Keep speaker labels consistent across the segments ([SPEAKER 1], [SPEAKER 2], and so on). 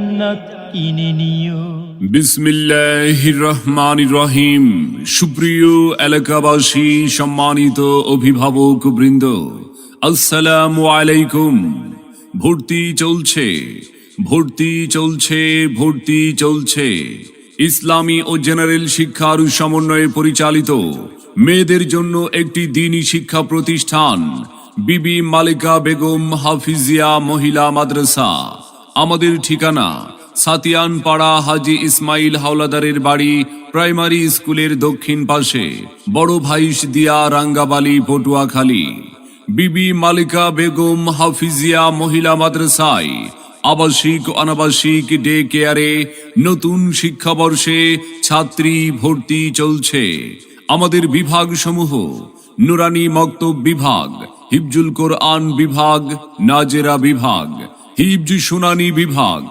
[SPEAKER 1] জান্নাত কিনে নিও।
[SPEAKER 2] রহিম সুপ্রিয় এলাকাবাসী, সম্মানিত অভিভাবক বৃন্দ, আসসালামু আলাইকুম। ভর্তি চলছে ভর্তি চলছে ভর্তি চলছে। ইসলামী ও জেনারেল শিক্ষার সমন্বয়ে পরিচালিত মেয়েদের জন্য একটি দিনী শিক্ষা প্রতিষ্ঠান, বিবি মালিকা বেগম হাফিজিয়া মহিলা মাদ্রাসা। আমাদের ঠিকানা সাতিয়ান পাড়া হাজি ইসমাইল হাওলাদারের বাড়ি প্রাইমারি স্কুলের দক্ষিণ পাশে। বড় ভাইস দিয়া রাঙ্গাবালি, পটুয়াখালী। বিবি মালিকা বেগম হাফিজিয়া মহিলা মাদ্রাসায় আবাসিক অনাবাসিক ডে কেয়ারে নতুন শিক্ষাবর্ষে ছাত্রী ভর্তি চলছে। আমাদের বিভাগ সমূহ নুরানি মক্তব বিভাগ, হিফজুল কোরআন বিভাগ, নাজেরা বিভাগ হিফজ শুনানি বিভাগ,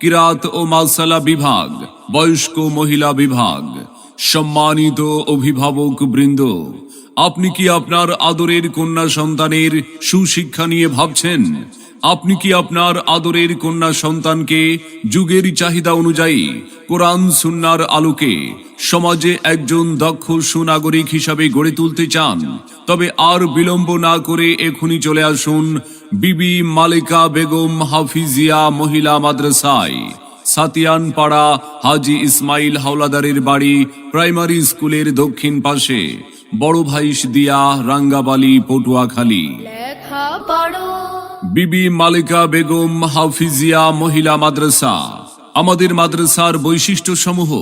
[SPEAKER 2] কিরাত ও মাসালা বিভাগ, বয়স্ক মহিলা বিভাগ, সম্মানিত অভিভাবক বৃন্দ, আপনি কি আপনার আদরের কন্যা সন্তানের সুশিক্ষা নিয়ে ভাবছেন? আপনি কি আপনার আদরের কন্যা সন্তানকে যুগের চাহিদা অনুযায়ী কোরআন সুন্নার আলোকে সমাজে একজন দক্ষ সুনাগরিক হিসাবে গড়ে তুলতে চান তবে আর বিলম্ব না করে এখনই চলে আসুন বিবি মালিকা বেগম হাফিজিয়া মহিলা মাদ্রাসায়। সাতিয়ান পাড়া হাজি ইসমাইল হাওলাদারের বাড়ি প্রাইমারি স্কুলের দক্ষিণ পাশে বড় ভাইস দিয়া রাঙ্গাবালি পটুয়াখালী। বিবি মালিকা বেগম হাফিজিয়া মহিলা মাদ্রাসা আমাদের মাদ্রাসার বৈশিষ্ট্য সমূহ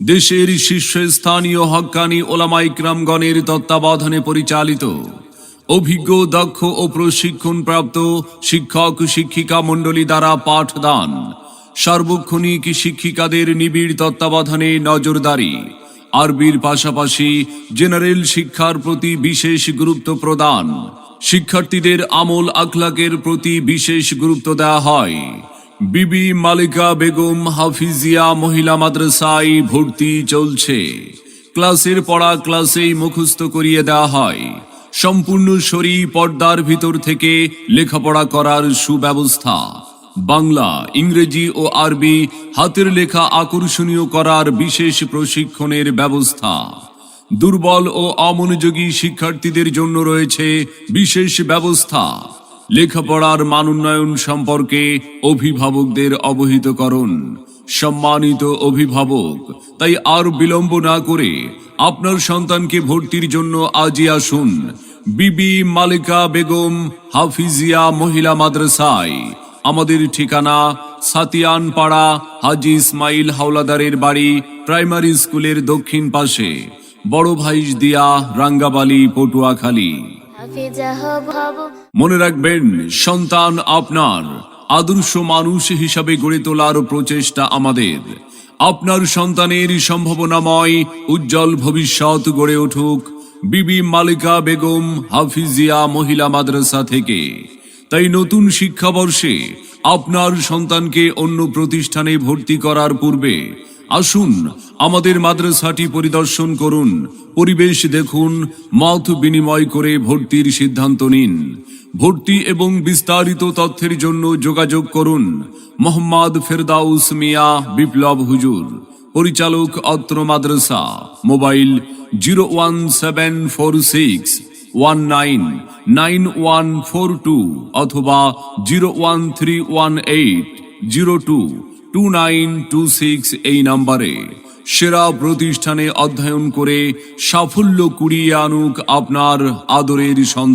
[SPEAKER 2] দেশের শীর্ষস্থানীয় হক্কানি ওলামাই ক্রামগণের তত্ত্বাবধানে পরিচালিত, অভিজ্ঞ, দক্ষ ও প্রশিক্ষণপ্রাপ্ত শিক্ষক, শিক্ষিকা মণ্ডলী দ্বারা পাঠদান, সার্বক্ষণিক শিক্ষিকাদের নিবিড় তত্ত্বাবধানে নজরদারি, আরবির পাশাপাশি জেনারেল শিক্ষার প্রতি বিশেষ গুরুত্ব প্রদান, শিক্ষার্থীদের আমল আখলাকের প্রতি বিশেষ গুরুত্ব দেওয়া হয়। বিবি মালিকা বেগম হাফিজিয়া মহিলা মাদ্রাসায় ভর্তি চলছে। ক্লাসের পড়া ক্লাসেই মুখস্থ করিয়ে দেওয়া হয়। সম্পূর্ণ শরী পর্দার ভিতর থেকে লেখাপড়া করার সুব্যবস্থা। বাংলা, ইংরেজি ও আরবি হাতের লেখা আকর্ষণীয় করার বিশেষ প্রশিক্ষণের ব্যবস্থা। দুর্বল ও অমনোযোগী শিক্ষার্থীদের জন্য রয়েছে বিশেষ ব্যবস্থা। লেখাপড়ার মান উন্নয়ন সম্পর্কে অভিভাবকদের অবহিত করুন সম্মানিত অভিভাবক, তাই আর বিলম্ব না করে আপনার সন্তানকে ভর্তির জন্য আজই আসুন। বিবি মালিকা বেগম হাফিজিয়া মহিলা মাদ্রাসায়। আমাদের ঠিকানা সাতিয়ান পাড়া হাজি ইসমাইল হাওলাদারের বাড়ি প্রাইমারি স্কুলের দক্ষিণ পাশে। বড় ভাইস দিয়া রাঙ্গাবালি, পটুয়াখালী। মনে রাখবেন, সন্তান আপনার, আদর্শ মানুষ হিসাবে গড়ে তোলার প্রচেষ্টা আমাদের। আপনার সন্তানের সম্ভাবনাময়, উজ্জ্বল ভবিষ্যৎ গড়ে উঠুক বিবি মালিকা বেগম হাফিজিয়া মহিলা মাদ্রাসা থেকে। তাই নতুন শিক্ষাবর্ষে আপনার সন্তানকে অন্য প্রতিষ্ঠানে ভর্তি করার পূর্বে আসুন, আমাদের মাদ্রাসাটি পরিদর্শন করুন। পরিবেশ দেখুন, মত বিনিময় করে ভর্তির সিদ্ধান্ত নিন। ভর্তি এবং বিস্তারিত তথ্যের জন্য যোগাযোগ করুন। মোহাম্মদ ফেরদাউস মিয়া, বিপ্লব হুজুর। পরিচালক অত্র মাদ্রাসা, mobile zero one seven four six one nine nine one four two অথবা zero one three one eight, zero two. Two nine two six এই নাম্বারে সেরা প্রতিষ্ঠানে অধ্যয়ন করে সাফল্য কুড়িয়ে আনুক আপনার আদরের সন্তান।